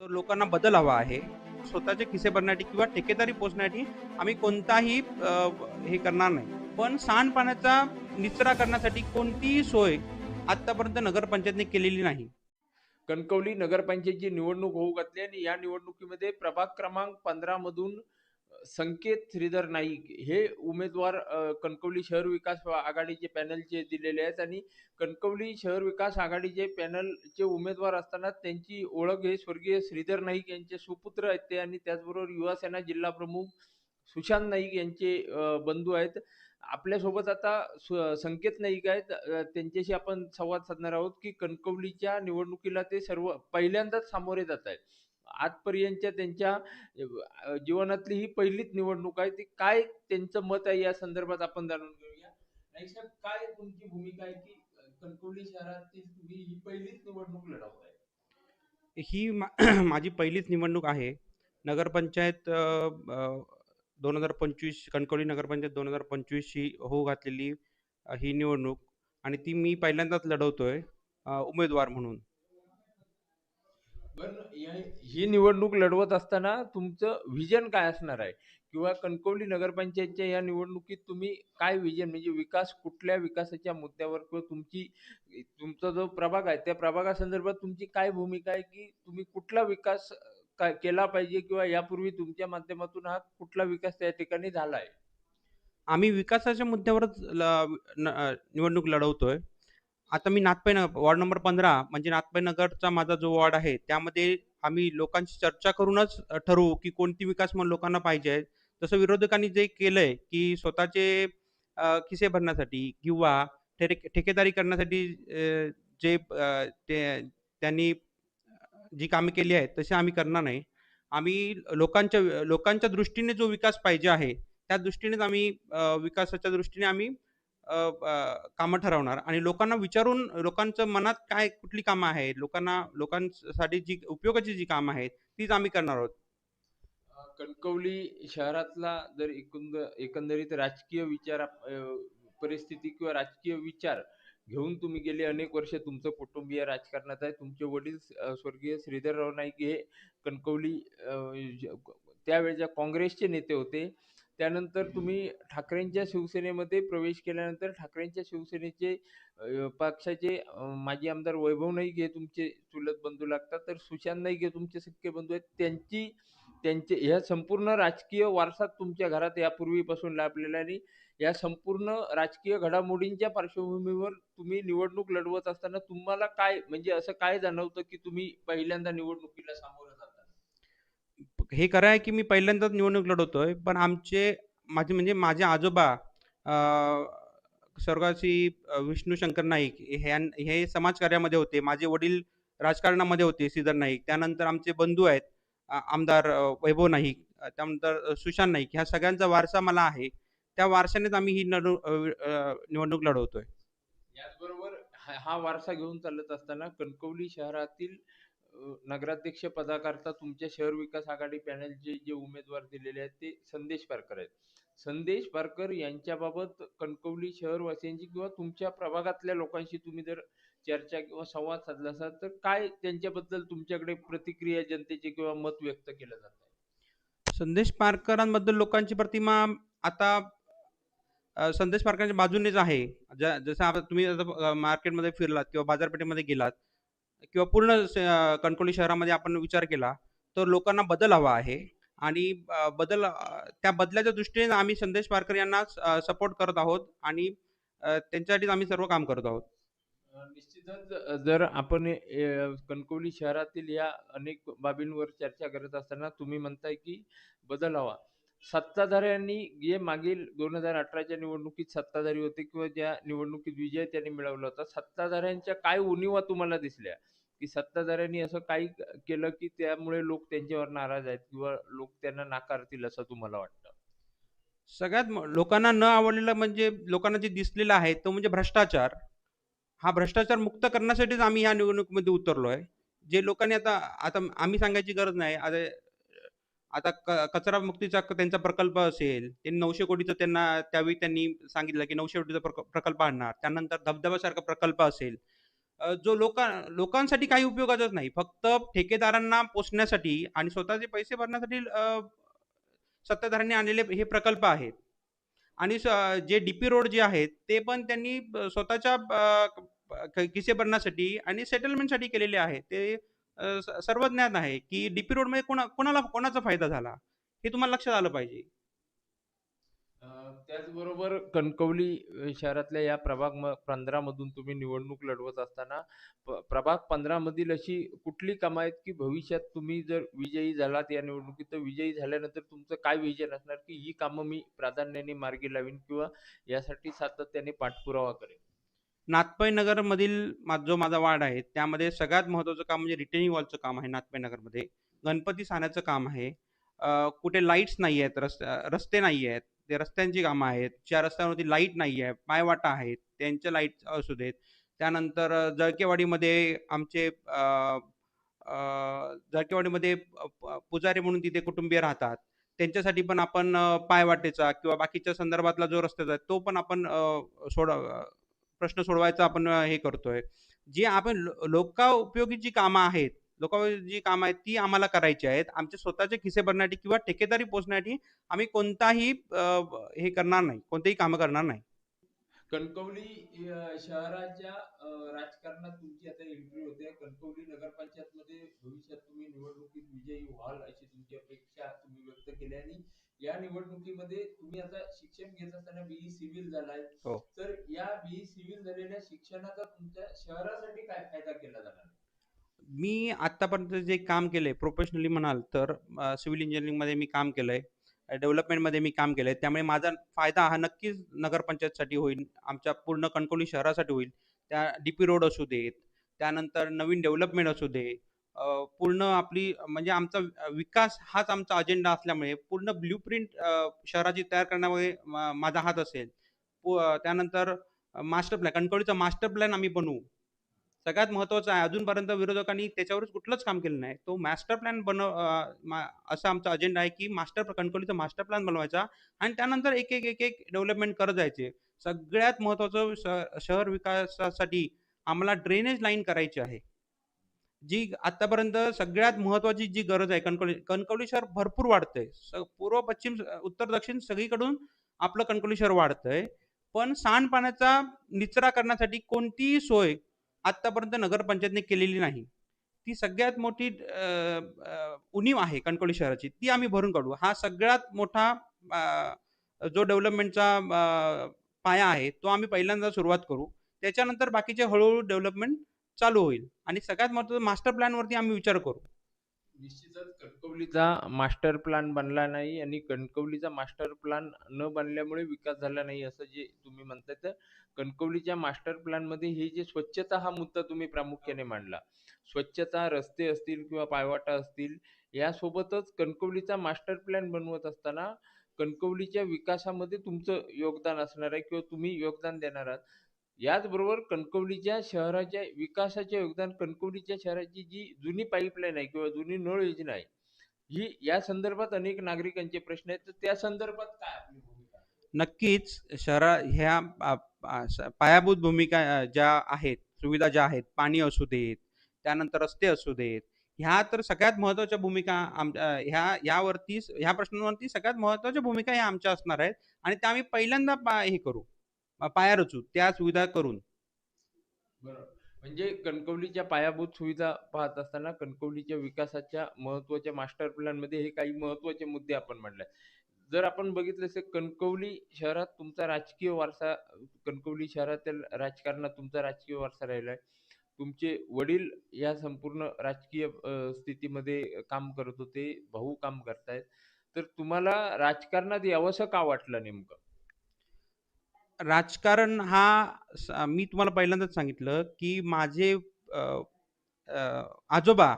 तर लोकांना बदल हवा आहे. स्वतःचे खिसे भरण्यासाठी किंवा ठेकेदारी पोचण्यासाठी आम्ही कोणताही हे करणार नाही. पण सांडपाण्याचा निचरा करण्यासाठी कोणतीही सोय आतापर्यंत नगरपंचायतने केलेली नाही. कणकवली नगरपंचायतची निवडणूक होऊ घातली आणि या निवडणुकीमध्ये प्रभाग क्रमांक पंधरा मधून संकेत श्रीधर नाईक हे उमेदवार कणकवली शहर विकास आघाडीचे पॅनलचे दिलेले आहेत आणि कणकवली शहर विकास आघाडीचे पॅनलचे उमेदवार असताना त्यांची ओळख हे स्वर्गीय श्रीधर नाईक यांचे सुपुत्र आहेत ते आणि त्याचबरोबर युवासेना जिल्हा प्रमुख सुशांत नाईक यांचे बंधू आहेत. आपल्यासोबत आता सु- संकेत नाईक आहेत. त्यांच्याशी आपण संवाद साधणार आहोत की कणकवलीच्या निवडणुकीला ते सर्व पहिल्यांदाच सामोरे जात आहेत. आजपर्यंतच्या त्यांच्या जीवनातली ही पहिलीच निवडणूक आहे. ती काय त्यांचं मत आहे या संदर्भात आपण जाणून घेऊया. नाही साहेब काय तुमची भूमिका आहे की कणकवली शहरातील तुम्ही ही पहिलीच निवडणूक लढवत आहे? ही मा माझी पहिलीच निवडणूक आहे. नगरपंचायत दोन हजार पंचवीस कणकवली नगरपंचायत दोन हजार पंचवीसची होऊ घातलेली अ, ही निवडणूक. आणि ती मी पहिल्यांदाच लढवतोय अ, उमेदवार म्हणून. ही निवडणूक लढवत असताना तुमचं विजन काय असणार आहे? किंवा कणकवली नगरपंचायतच्या या निवडणुकीत तुम्ही काय विजन म्हणजे विकास कुठल्या विकासाच्या मुद्द्यावर किंवा तुमची तुमचा जो प्रभाग आहे त्या प्रभागासंदर्भात तुमची काय भूमिका आहे की तुम्ही कुठला विकास काय केला पाहिजे किंवा यापूर्वी तुमच्या माध्यमातून हा कुठला विकास त्या ठिकाणी झाला आहे? आम्ही विकासाच्या मुद्द्यावरच ल- न- निवडणूक लढवतोय. आता मी नाथपै नगर वॉर्ड नंबर पंधरा म्हणजे नाथपै नगरचा माझा जो वॉर्ड आहे त्यामध्ये आम्ही लोकांशी चर्चा करूनच ठरवू की कोणती विकास म्हणून लोकांना पाहिजे. आहे तसं विरोधकांनी जे केलंय की स्वतःचे खिसे भरण्यासाठी किंवा ठेके ठेकेदारी करण्यासाठी जे ते त्यांनी जी कामे केली आहेत तसे आम्ही करणार नाही. आम्ही लोकांच्या लोकांच्या दृष्टीने जो विकास पाहिजे आहे त्या दृष्टीनेच आम्ही विकासाच्या दृष्टीने आम्ही कामं ठरवणार आणि लोकांना विचारून लोकांचं मनात काय कुठली कामं आहेत लोकांना लोकांसाठी जी उपयोगाची जी कामं आहेत तीच आम्ही करणार आहोत. कणकवली शहरातला जर एकंद एकंदरीत राजकीय विचार परिस्थिती किंवा राजकीय विचार घेऊन तुम्ही गेले अनेक वर्ष तुमचं कुटुंबीय राजकारणात आहे तुमचे वडील स्वर्गीय श्रीधरराव नाईक हे कणकवली त्यावेळेच्या काँग्रेसचे नेते होते त्यानंतर तुम्ही ठाकरेंच्या शिवसेनेमध्ये प्रवेश केल्यानंतर ठाकरेंच्या शिवसेनेचे पक्षाचे माजी आमदार वैभव नाईक हे तुमचे चुलत बंधू लागतात तर सुशांत नाईक हे तुमचे सख्खे बंधू आहेत. त्यांची त्यांचे ह्या संपूर्ण राजकीय वारसा तुमच्या घरात यापूर्वीपासून लाभलेला आणि या संपूर्ण राजकीय घडामोडींच्या पार्श्वभूमीवर तुम्ही निवडणूक लढवत असताना तुम्हाला काय म्हणजे असं काय जाणवतं की तुम्ही पहिल्यांदा निवडणुकीला सामोरं हे खरं आहे की मी पहिल्यांदाच निवडणूक लढवतोय पण आमचे माझे म्हणजे माझे आजोबा अ, विष्णू शंकर नाईक हे हे समाजकार्यामध्ये होते माझे वडील राजकारणामध्ये होते श्रीधर नाईक त्यानंतर आमचे बंधू आहेत आमदार वैभव नाईक त्यानंतर सुशांत नाईक ह्या सगळ्यांचा वारसा मला आहे त्या वारशानेच आम्ही ही नडू निवडणूक लढवतोय. याचबरोबर हा वारसा घेऊन चालत असताना कणकवली शहरातील नगराध्यक्ष पदाकरता तुमच्या शहर विकास आघाडी पॅनलचे जे उमेदवार दिलेले आहेत ते संदेश पारकर आहेत. संदेश पारकर यांच्याबाबत कणकवली शहरवासियांची किंवा तुमच्या प्रभागातल्या लोकांशी तुम्ही जर चर्चा किंवा संवाद साधला असाल तर काय त्यांच्याबद्दल तुमच्याकडे प्रतिक्रिया जनतेची किंवा मत व्यक्त केलं जात आहे? संदेश पारकरांबद्दल लोकांची प्रतिमा आता संदेश पारकरांच्या बाजूनेच आहे. ज जसं आता तुम्ही मार्केटमध्ये फिरलात किंवा बाजारपेठेमध्ये गेलात किंवा पूर्ण स- कणकवली शहरामध्ये आपण विचार केला तर लोकांना बदल हवा आहे. आणि अ, बदल अ, त्या बदलाच्या दृष्टीने आम्ही संदेश पारकर यांना सपोर्ट करत आहोत आणि अ, त्यांच्यासाठीच आम्ही सर्व काम करत आहोत. अ, निश्चितच अ, जर आपण अ, कणकवली शहरातील या अनेक बाबींवर चर्चा करत असताना तुम्ही म्हणताय की बदल हवा. सत्ताधाऱ्यांनी जे मागील दोन हजार अठराच्या निवडणुकीत सत्ताधारी होते किंवा ज्या निवडणुकीत विजय त्यांनी मिळवला होता सत्ताधाऱ्यांच्या काय उणीवा तुम्हाला दिसल्या? की सत्ताधाऱ्यांनी असं काही केलं की त्यामुळे लोक त्यांच्यावर नाराज आहेत किंवा लोक त्यांना नाकारतील असं तुम्हाला वाटतं? सगळ्यात लोकांना न आवडलेलं म्हणजे लोकांना जे दिसलेलं आहे तो म्हणजे भ्रष्टाचार. हा भ्रष्टाचार मुक्त करण्यासाठीच आम्ही या निवडणुकीमध्ये उतरलो आहे जे लोकांनी आता आता आम्ही सांगायची गरज नाही. आता आता क कचरा मुक्तीचा क- त्यांचा प्रकल्प असेल त्यांनी नऊशे कोटीचं त्यांना त्यावेळी त्यांनी सांगितलं की नऊशे कोटीचा प्रकल्प आणणार त्यानंतर धबधब्यासारखा प्रकल्प असेल जो लोका लोकांसाठी काही उपयोगाचाच नाही. फक्त ठेकेदारांना पोचण्यासाठी आणि स्वतःचे पैसे भरण्यासाठी सत्ताधाऱ्यांनी आणलेले हे प्रकल्प आहेत. आणि स जे डी-पी रोड जे आहेत, ते पण त्यांनी स्वतःच्या किसे भरण्यासाठी आणि सेटलमेंटसाठी केलेले आहेत. ते सर्व स सर्वज्ञात आहे, की डी-पी मध्ये कोणा कोणाला कोणाचा फायदा झाला, हे तुम्हाला लक्षात आलं पाहिजे. त्याचबरोबर कणकवली शहरातल्या या प्रभाग पंधरा मधून तुम्ही निवडणूक लढवत असताना प्रभाग 15 मधील अशी कुठली कामं आहेत, की भविष्यात तुम्ही जर विजयी झालात या निवडणुकीत, तर विजयी झाल्यानंतर तुमचं काय विजन असणार, की ही कामं मी प्राधान्याने मार्गी लावीन किंवा यासाठी सातत्याने पाठपुरावा करेन? नाथपै नगरमधील मा जो माझा वार्ड आहे, त्यामध्ये सगळ्यात महत्त्वाचं काम म्हणजे रिटेनिंग वॉलचं काम आहे नाथपै नगरमध्ये. गणपती साण्याचं काम आहे. कुठे लाईट्स नाही आहेत, रस्ते रस्ते नाही आहेत. ते रस्त्यांची कामं आहेत. ज्या रस्त्यांवरती लाइट नाही आहे, पायवाटा आहेत, त्यांच्या लाइट असू देत. त्यानंतर जळकेवाडीमध्ये आमचे जळकेवाडीमध्ये प पुजारी म्हणून तिथे कुटुंबीय राहतात. त्यांच्यासाठी पण आपण पायवाटेचा किंवा बाकीच्या संदर्भातला जो रस्त्याचा आहे, तो पण आपण सोडा प्रश्न सोडवायचा आपण हे करतोय. जी आपण लोका उपयोगी जी कामं आहेत, लोक जी कामं आहेत, ती आम्हाला करायची आहेत. आमचे स्वतःचे खिसे भरण्यासाठी किंवा ठेकेदारी पोचण्यासाठी आम्ही कोणताही हे करणार नाही. कोणतेही कामं करणार नाही. कणकवली शहराच्या राजकारणात तुमची आता एंट्री होते. कणकवली नगरपंचायतमध्ये भविष्यात तुम्ही निवडणुकीत विजयी व्हाल अशी तुमची अपेक्षा तुम्ही व्यक्त केल्याने या निवडणुकीमध्ये तुम्ही आता शिक्षण घेत असताना बी.ई. सिव्हिल झालाय. हो. तर या बी.ई. सिव्हिल झालेल्या शिक्षणाचा तुमच्या शहरासाठी काय फायदा केला जाणार? मी आत्तापर्यंत जे काम केलंय प्रोफेशनली म्हणाल तर सिव्हिल इंजिनिअरिंगमध्ये मी काम केलंय. अ, डेव्हलपमेंटमध्ये मी काम केलंय. त्यामुळे माझा फायदा हा नक्कीच नगरपंचायतसाठी होईल. आमच्या पूर्ण कणकवली शहरासाठी होईल. त्या डी-पी रोड असू देत, त्यानंतर नवीन डेव्हलपमेंट असू दे, पूर्ण आपली म्हणजे आमचा विकास हाच आमचा अजेंडा असल्यामुळे पूर्ण ब्लूप्रिंट शहराची तयार करण्यामध्ये माझा हात असेल. त्यानंतर मास्टर प्लॅन कणकवलीचा मास्टर प्लॅन आम्ही बनवू. सगळ्यात महत्त्वाचं आहे अजूनपर्यंत विरोधकांनी त्याच्यावरच कुठलंच काम केलं नाही. तो मास्टर प्लॅन बनव असा आमचा अजेंडा आहे, की मास्टर कणकवलीचा मास्टर प्लॅन बनवायचा आणि त्यानंतर एक, एक, एक, एक डेव्हलपमेंट करत जायचे. सगळ्यात महत्त्वाचं श शहर विकासासाठी आम्हाला ड्रेनेज लाईन करायची आहे. जी आत्तापर्यंत सगळ्यात महत्त्वाची जी गरज आहे कणकवली कणकवली शहर भरपूर वाढतंय. स पूर्व, पश्चिम, उत्तर, दक्षिण सगळीकडून आपलं कणकवली शहर वाढतंय. पण सांडपाण्याचा निचरा करण्यासाठी कोणतीही सोय आत्तापर्यंत नगरपंचायतने केलेली नाही. ती सगळ्यात मोठी उणीव आहे कणकवली शहराची. ती आम्ही भरून काढू. हा सगळ्यात मोठा जो डेव्हलपमेंटचा पाया आहे, तो आम्ही पहिल्यांदा सुरुवात करू. त्याच्यानंतर बाकीचे हळूहळू डेव्हलपमेंट चालू होईल आणि सगळ्यात महत्वाचं मास्टर प्लॅनवरती आम्ही विचार करू. निश्चितच कणकवलीचा मास्टर प्लॅन बनला नाही आणि कणकवलीचा मास्टर प्लॅन न बनल्यामुळे विकास झाला नाही असं जे तुम्ही म्हणताय. तर कणकवलीच्या मास्टर प्लॅनमध्ये हे जे स्वच्छता हा मुद्दा तुम्ही प्रामुख्याने मांडला. स्वच्छता, रस्ते असतील किंवा पायवाटा असतील यासोबतच कणकवलीचा मास्टर प्लॅन बनवत असताना कणकवलीच्या विकासामध्ये तुमचं योगदान असणार आहे किंवा तुम्ही योगदान देणार आहात. याचबरोबर कणकवलीच्या शहराच्या विकासाचे योगदान कणकवलीच्या शहराची जी जुनी पाईपलाईन आहे किंवा जुनी नळ योजना आहे, ही या संदर्भात अनेक नागरिकांचे प्रश्न आहेत. तर त्या संदर्भात काय आपली भूमिका आहे? नक्कीच शहरा ह्या स पायाभूत भूमिका अ, ज्या आहेत, सुविधा ज्या आहेत, पाणी असू देत, त्यानंतर रस्ते असू देत, ह्या तर सगळ्यात महत्त्वाच्या भूमिका आम अ, ह्या यावरती ह्या प्रश्नांवरती सगळ्यात महत्त्वाच्या भूमिका ह्या आमच्या असणार आहेत आणि त्या आम्ही पहिल्यांदा पा हे करू, पाया रचू त्या सुविधा करून. बरोबर. म्हणजे कणकवलीच्या पायाभूत सुविधा पाहत असताना कणकवलीच्या विकासाच्या महत्त्वाच्या मास्टर प्लॅनमध्ये हे काही महत्त्वाचे मुद्दे आपण मांडले जर आपण बघितलं असेल कणकवली शहरात तुमचा राजकीय वारसा कणकवली शहरातील राजकारणात तुमचा राजकीय वारसा राहिला आहे. तुमचे वडील या संपूर्ण राजकीय स्थितीमध्ये काम करत होते. भाऊ काम करतायत. तर तुम्हाला राजकारणात यावंसं का वाटलं नेमकं? राजकारण हा स मी तुम्हाला पहिल्यांदाच सांगितलं, की माझे आजोबा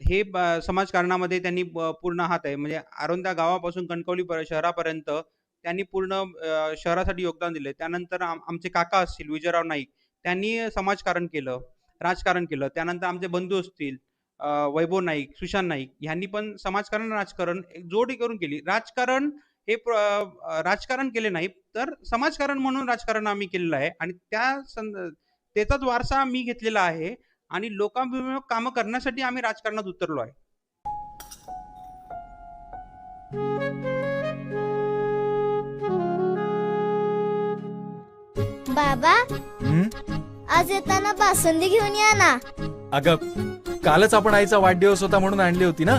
हे ब समाजकारणामध्ये त्यांनी पूर्ण हात आहे. म्हणजे आरोंदा गावापासून कणकवली शहरापर्यंत त्यांनी पूर्ण शहरासाठी योगदान दिले त्यानंतर आम आमचे काका असतील विजयराव नाईक, त्यांनी समाजकारण केलं, राजकारण केलं. त्यानंतर आमचे बंधू असतील वैभव नाईक, सुशांत नाईक ह्यांनी पण समाजकारण, राजकारण एक जोडी करून केली. राजकारण हे राजकारण केले नाही, तर समाजकारण म्हणून राजकारण आम्ही केलेलं आहे. आणि त्या त्याचाच वारसा मी घेतलेला आहे. आणि लोकांविमुख कामं करण्यासाठी आम्ही राजकारणात उतरलो आहे. बाबा हं? आज येताना बासुंदी घेऊन या ना. अगं कालच आपण आईचा वाढदिवस होता म्हणून आणली होती ना?